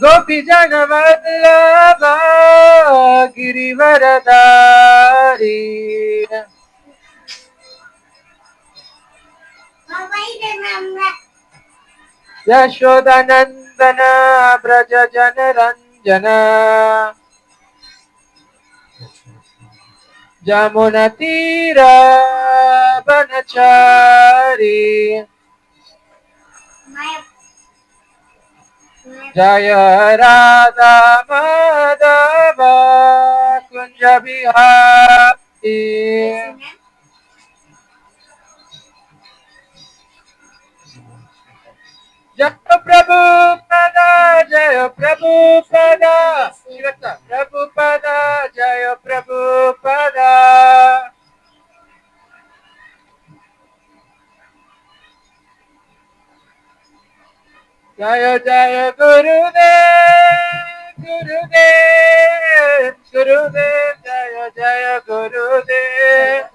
गोपीजनवल्लभ गिरिवरदारी यशोदनन्दन व्रज जनरञ्जन जमुनतीर बनचारी जय राधा माधव कुञ्ज बिहारी जय प्रभु पदा, जय प्रभु पदा। प्रभु पदा, जय प्रभु पदा। जय जय गुरुदेव गुरुदेव गुरुदेव, जय जय गुरुदेव।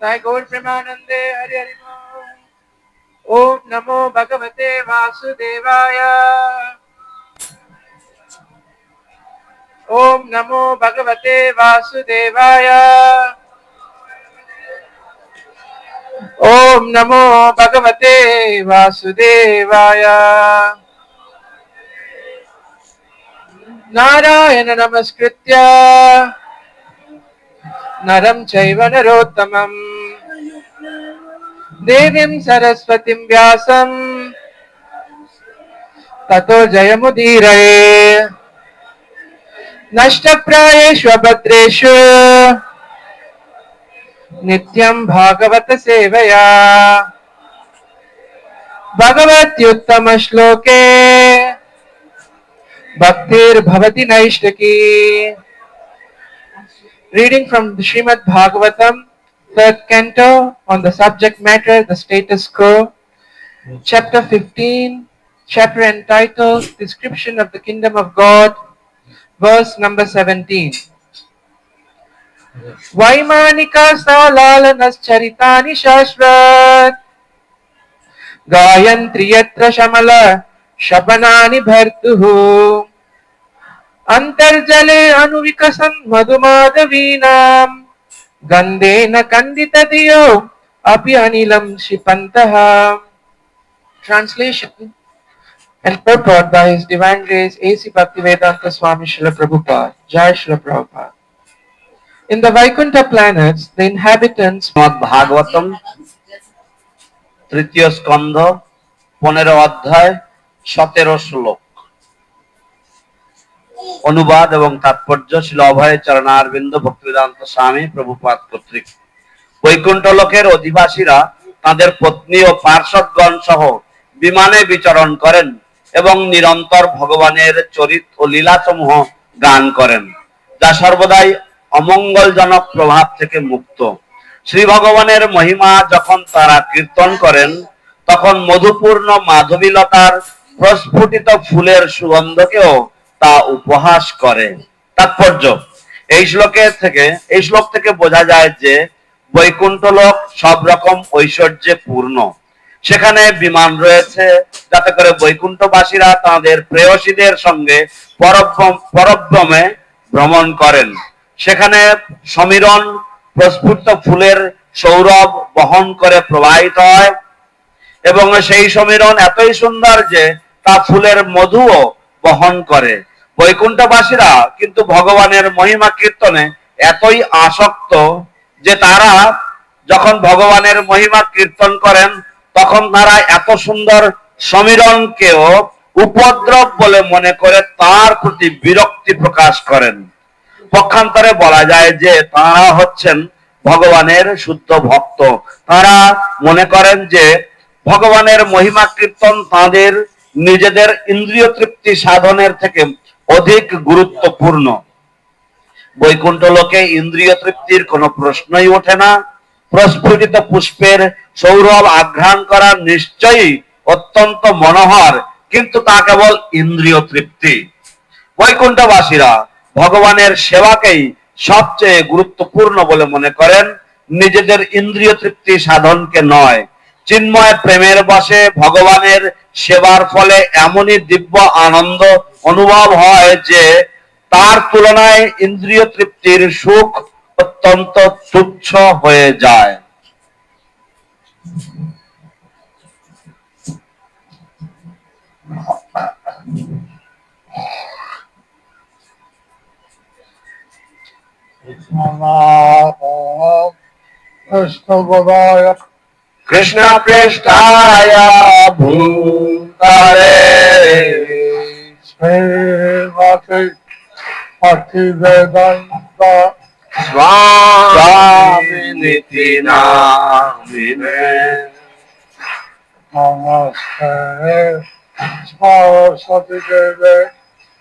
जय गौर प्रेमानंदे, हरि हरि। ओम नमो भगवते वासुदेवाय। ओम नमो भगवते वासुदेवाय। ఓం నమో భగవతే వాసుదేవాయ. నారాయణ నమస్కృత్య. నరం చైవ నరోత్తమం. దేవీం సరస్వతిం వ్యాసం. తతో జయముదీరే నష్టప్రాయేష్వభద్రేషు. नित्यं भागवत सेवया भगवत्युत्तम श्लोके भक्तिर्भवती नैष्टकी reading from Shrimad Bhagavatam third canto on the subject matter the status quo chapter 15 chapter entitled description of the kingdom of God verse number 17 वैमानिक स्थलाल चरिता शाश्वत। गायत्री यमल शबना भर्तु। अंतर्जले अनुविकसन मधुमाधवीना गंदे न कंदित दियो अपि अनिलम शिपंत translation and purport by his divine grace A C Bhaktivedanta Swami Srila Prabhupada जय Srila Prabhupada In the Vaikuntha planets, the inhabitants Shrimad Bhagavatam তৃতীয় স্কন্ধ পনেরো অধ্যায় সতেরো শ্লোক। অনুবাদ এবং তাৎপর্য ছিল অভয় চরণারবিন্দ ভক্তিবেদান্ত স্বামী প্রভুপাদ কর্তৃক। বৈকুণ্ঠ লোকের অধিবাসীরা তাদের পত্নী ও পার্শ্বদগণ সহ বিমানে বিচরণ করেন এবং নিরন্তর ভগবানের চরিত ও লীলাসমূহ গান করেন। যা সর্বদাই অমঙ্গলজনক প্রভাব থেকে মুক্ত। শ্রী ভগবানের মহিমা যখন তারা কীর্তন করেন, তখন মধুপূর্ণ মাধবীলতার প্রস্ফুটিত ফুলের সুগন্ধকেও তা উপহাস করে। তাৎপর্য, এই শ্লোকের থেকে, এই শ্লোক থেকে বোঝা যায় যে বৈকুণ্ঠ লোক সব রকম ঐশ্বর্যে পূর্ণ। সেখানে বিমান রয়েছে, যাতে করে বৈকুণ্ঠবাসীরা তাদের প্রেয়সীদের সঙ্গে পরব্রমে ভ্রমণ করেন। সেখানে সমীরণ প্রস্ফুটিত ফুলের সৌরভ বহন করে প্রবাহিত হয় এবং সেই সমীরণ এতই সুন্দর যে তা ফুলের মধুও বহন করে। বৈকুণ্ঠবাসীরা কিন্তু ভগবানের মহিমা কীর্তনে এতই আসক্ত যে তারা যখন ভগবানের মহিমা কীর্তন করেন, তখন তারা এত সুন্দর সমীরণকেও উপদ্রব বলে মনে করে তার প্রতি বিরক্তি প্রকাশ করেন। পক্ষান্তরে বলা যায় যে তারা হচ্ছেন ভগবানের শুদ্ধ ভক্ত। তারা মনে করেন যে ভগবানের মহিমা কীর্তন তাদের নিজেদের ইন্দ্রিয় তৃপ্তি সাধনের থেকে অধিক গুরুত্বপূর্ণ। বৈকুণ্ঠ লোকে ইন্দ্রিয় তৃপ্তির কোনো প্রশ্নই ওঠে না। প্রস্ফুটিত পুষ্পের সৌরভ আঘ্রাণ করা নিশ্চয়ই অত্যন্ত মনোহর, কিন্তু তা কেবল ইন্দ্রিয় তৃপ্তি। বৈকুণ্ঠবাসীরা ভগবানের সেবাকেই সবচেয়ে গুরুত্বপূর্ণ বলে মনে করেন। নিজেদের ইন্দ্রিয় তৃপ্তি সাধনকে নয়, চিন্ময় প্রেমের বসে ভগবানের সেবার ফলে এমনই দিব্য আনন্দ অনুভব হয় যে তার তুলনায় ইন্দ্রিয় তৃপ্তির সুখ অত্যন্ত তুচ্ছ হয়ে যায়। Namo Vishnu Padaya কৃষ্ণ পৃষ্ঠায় ভূতারে Srimati Bhakti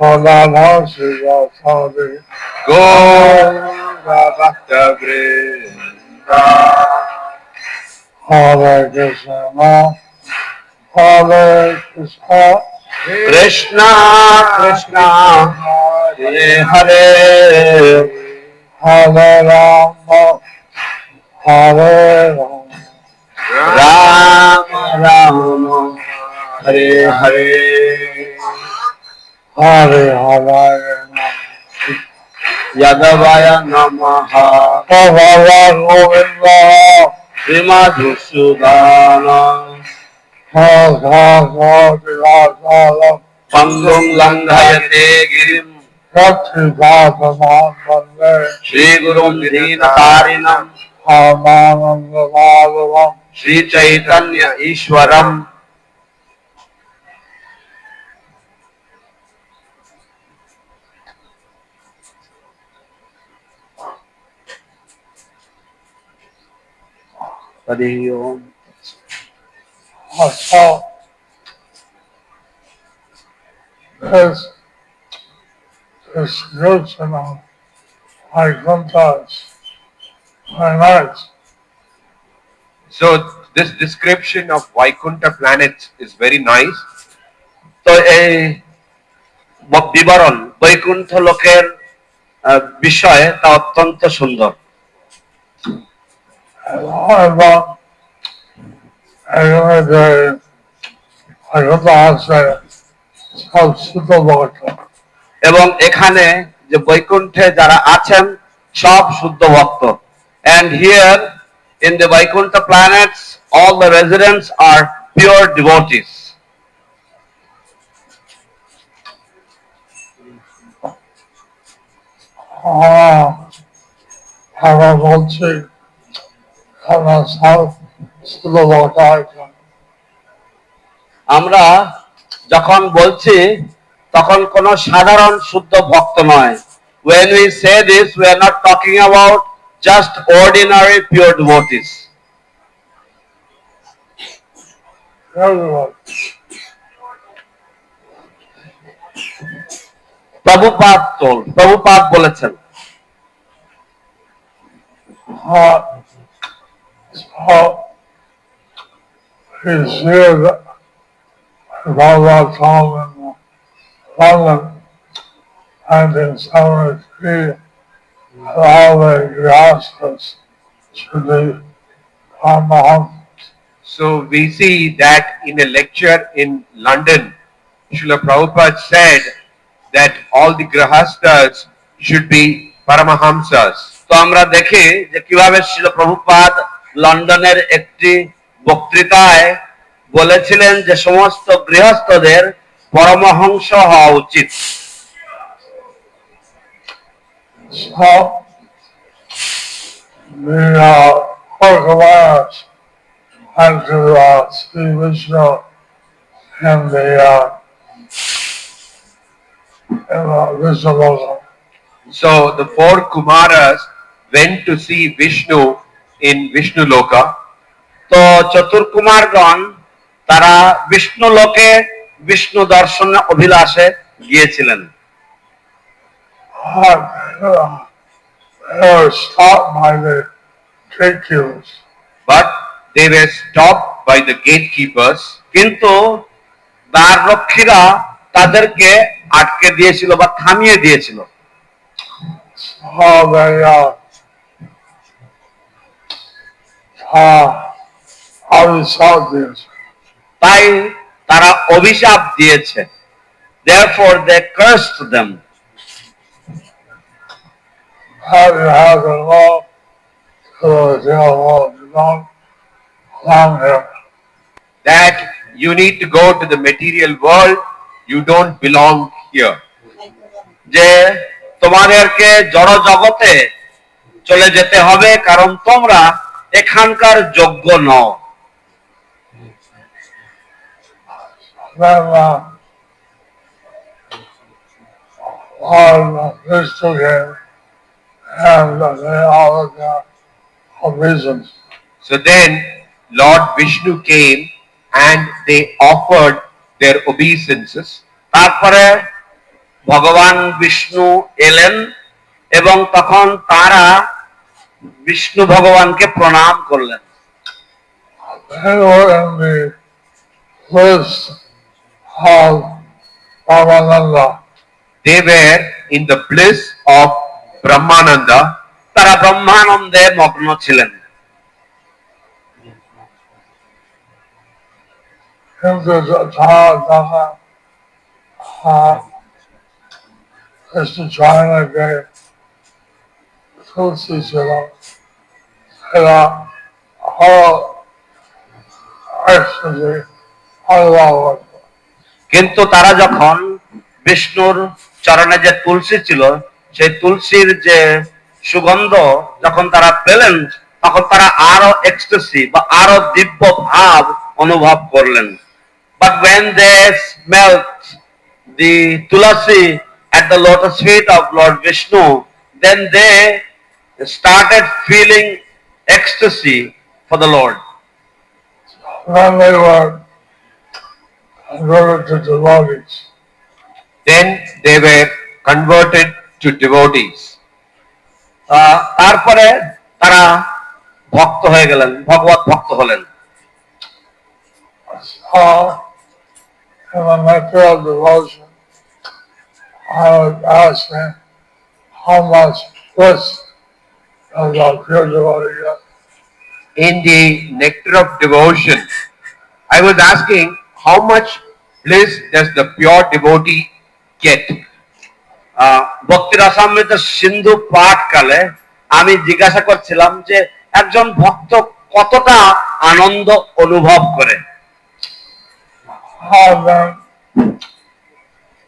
For thine house is our Father. Govinda Bhakta Vrinda. Hare Krishna. Hare Krishna. Krishna Krishna. Hare Hare. Hare Rama. Hare Rama. Rama Rama. Hare Hare. हरे हवाय यादवाय नमः। गोविंद। गोविन्द श्री पङ्गुं लङ्घयते गिरिम् श्रीगुरुं गिरीनतारिणम् श्रीचैतन्य ईश्वरम्। हरि ओम So, this description of Vaikuntha is very nice. So this description of Vaikuntha planets is very nice. তো এই ব- বিবরণ বৈকুণ্ঠ লোকের আহ, বিষয়ে তা অত্যন্ত সুন্দর এবং এখানে যে বৈকুণ্ঠে যারা আছেন, সব শুদ্ধ ভক্ত। And here in the Vaikuntha planet all the residents are pure devotees হ্যাঁ আমরা যখন বলছি তখন কোন সাধারণ শুদ্ধ ভক্ত নয় when we say this we are not talking about just ordinary pure devotees. Prabhupada তোল প্রভুপাদ বলেছেন Uh, so, he's here about that time in London, 1973, all the Grasses should be Paramahansa. So we see that in a lecture in London, Srila Prabhupada said that all the grahastas should be Paramahamsas. তো আমরা দেখি যে কিভাবে শিল প্রভুপাদ লন্ডনের একটি বক্তৃতায় বলেছিলেন যে সমস্ত গৃহস্থদের পরমহংস হওয়া উচিত। So, the four Kumaras went to see Vishnu in Vishnuloka তো চতুর্কুমারগণ তারা বিষ্ণু লোকে বিষ্ণু দর্শন অভিলাষে গিয়েছিলেন। কিন্তু দ্বার রক্ষীরা তাদেরকে আটকে দিয়েছিল বা থামিয়ে দিয়েছিল। Oh, তাই তারা অভিশাপ দিয়েছে therefore they cursed them. That you need to go to the material world. You don't belong here. যে তোমাদেরকে জড় জগতে চলে যেতে হবে কারণ তোমরা এখানকার যোগ্য নও Then uh, all the Vishnu came and uh, they all got all reasons. So then Lord Vishnu came and they offered their obeisances. তারপরে ভগবান বিষ্ণু এলেন এবং তখন তারা বিষ্ণু ভগবানকে প্রণাম করলেন। দেবের তারা ব্রহ্মানন্দে মগ্ন ছিলেন। Into the Taradana, uh, Mr. China gave Tulsi Sila, Sila, all actually, Allah কিন্তু তারা যখন বিষ্ণুর চরণে যে তুলসী ছিল সেই তুলসীর যে সুগন্ধ যখন তারা পেলেন তখন তারা আরও এক্সটেসি বা আরও দিব্য ভাব অনুভব করলেন but when they smelt the tulasi at the lotus feet of Lord Vishnu then they started feeling ecstasy for the Lord Then they were converted to devotees. Then they were converted to devotees. আহ, তারপরে তারা ভক্ত হয়ে গেলেন ভগবত ভক্ত হলেন So, in the material devotion, I was asking how much bliss In the nectar of devotion, I was asking how much bliss does the pure devotee get? ভক্তি রসামৃত সিন্ধু পাঠকালে আমি জিজ্ঞাসা করছিলাম যে একজন ভক্ত কতটা আনন্দ অনুভব করে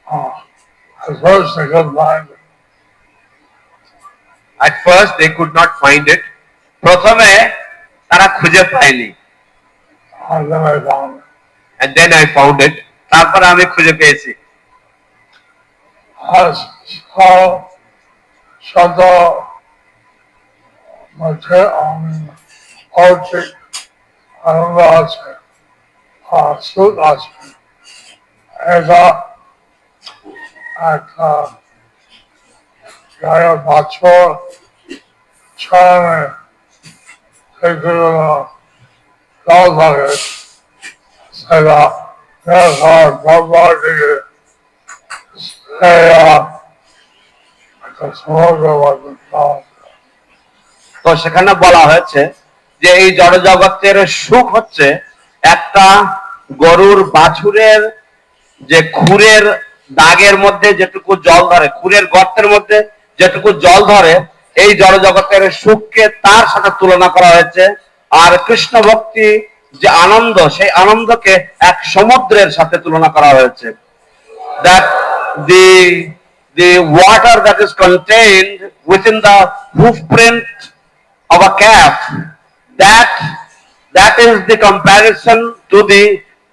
uh, first they couldn't find At first, they could not find it. প্রথমে তারা খুঁজে পায়নি And then I found it. তারপরে আমি খুঁজে পেয়েছি As so, Shanta Mate, I mean, Archik, Anandase, uh, Sudase, as say, uh, because Moga wasn't found. তো সেখানে বলা হয়েছে যে এই জড়জগতের সুখ হচ্ছে একটা গরুর বাছুরের যে খুরের দাগের মধ্যে যেটুকু জল ধরে খুরের গর্তের মধ্যে যেটুকু জল ধরে এই জড় জগতের সুখকে তার সাথে তুলনা করা হয়েছে আর কৃষ্ণ ভক্তি যে আনন্দ সেই আনন্দকে এক সমুদ্রের সাথে তুলনা করা হয়েছে that the the water that is contained within the hoof print of a calf that that is the comparison to the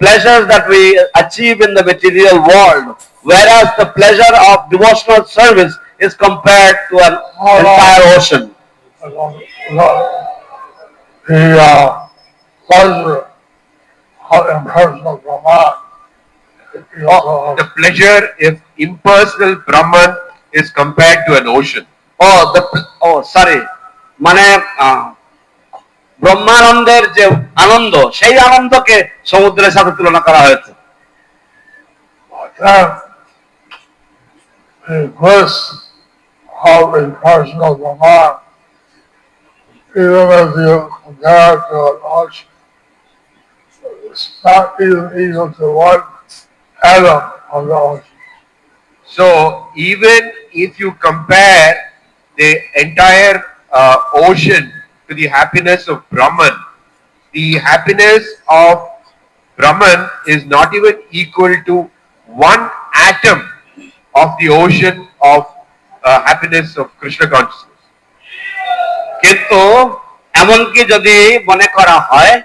pleasures that we achieve in the material world whereas the pleasure of devotional service is compared to an entire ocean the uh, pleasure of impersonal Brahman. The pleasure if impersonal Brahman is compared to an ocean. Oh the oh sorry মানে ব্রহ্মানন্দের যে আনন্দ সেই আনন্দকে সমুদ্রের সাথে তুলনা করা হয়েছে then the of impersonal Brahman, even if you compare it to an ocean, it's not even equal to one atom of the ocean. So even if you compare the entire uh, ocean to the happiness of Brahman, the happiness of Brahman is not even equal to one atom of the ocean of happiness of Krishna consciousness. কিন্তু এমনকি যদি মনে করা হয়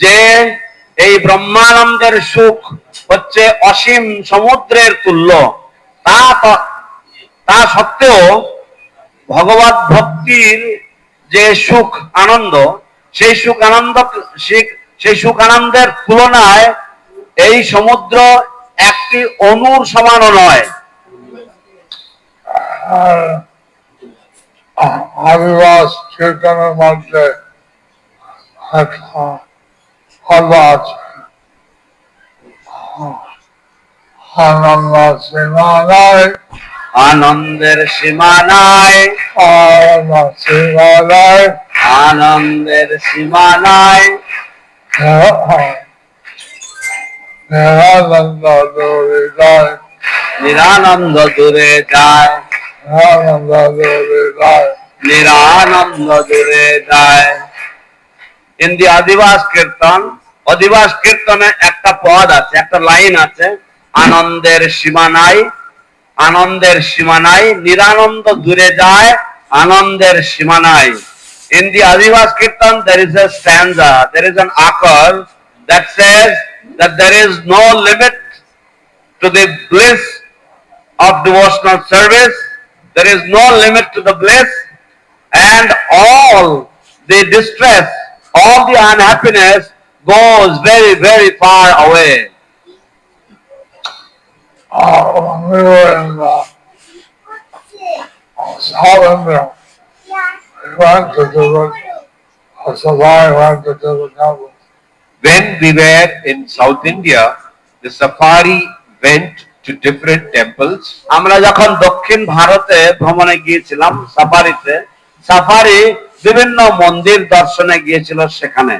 যে এই ব্রহ্মানন্দের সুখ হচ্ছে অসীম সমুদ্রের তুল্য, তা তা সত্ত্বেও ভগবত ভক্তির যে সুখ আনন্দ, সেই সুখ আনন্দ সেই সুখ আনন্দের তুলনায় এই সমুদ্র একটি অনুর সমানও নয় আদিবাস চেতনের মধ্যে আনন্দের সীমা নাই আনন্দের সীমা আনন্দের সীমা নাই নিরানন্দ দূরে যায়। নিরানন্দ দূরে যায়। দি আদিবাস কীর্তন অধিবাস কীর্তনে একটা পদ আছে একটা লাইন আছে আনন্দের সীমা নাই আনন্দের সীমা নাই নিরানন্দ দূরে যায় আনন্দের সীমা নাই in the adhivas kirtan there is a stanza there is an occur that says that there is no limit to the bliss of devotional service. There is no limit to the bliss and all the distress, all the unhappiness goes very, very far away. When we were in South India, the safari went to different temples. আমরা যখন দক্ষিণ ভারতে ভ্রমণে গিয়েছিলাম সাফারিতে safari বিভিন্ন মন্দির দর্শনে গিয়েছিল সেখানে।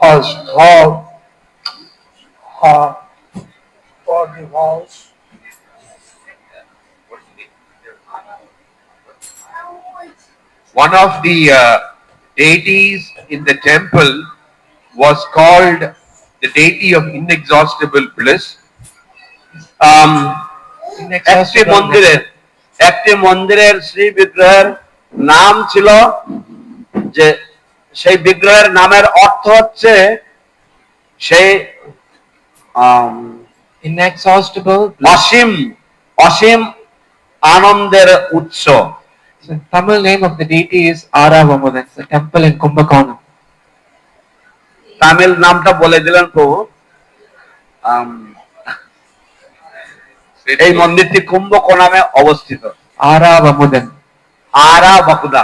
Has called. One of the uh, deities in the temple was called the deity of inexhaustible bliss. আম, একটি মন্দিরের একটি মন্দিরের শ্রী বিগ্রহের নাম ছিল যে সেই বিগ্রহের নামের অর্থ হচ্ছে সেই. অসীম অসীম আনন্দের উৎস So Tamil name of the deity is Aravamudan. the temple in Kumbakonam. Tamil নামটা বলে দিলেন প্রভু এই মন্দিরটি কুম্ভকোণামে অবস্থিত Aravamudan. আরা বাকুদা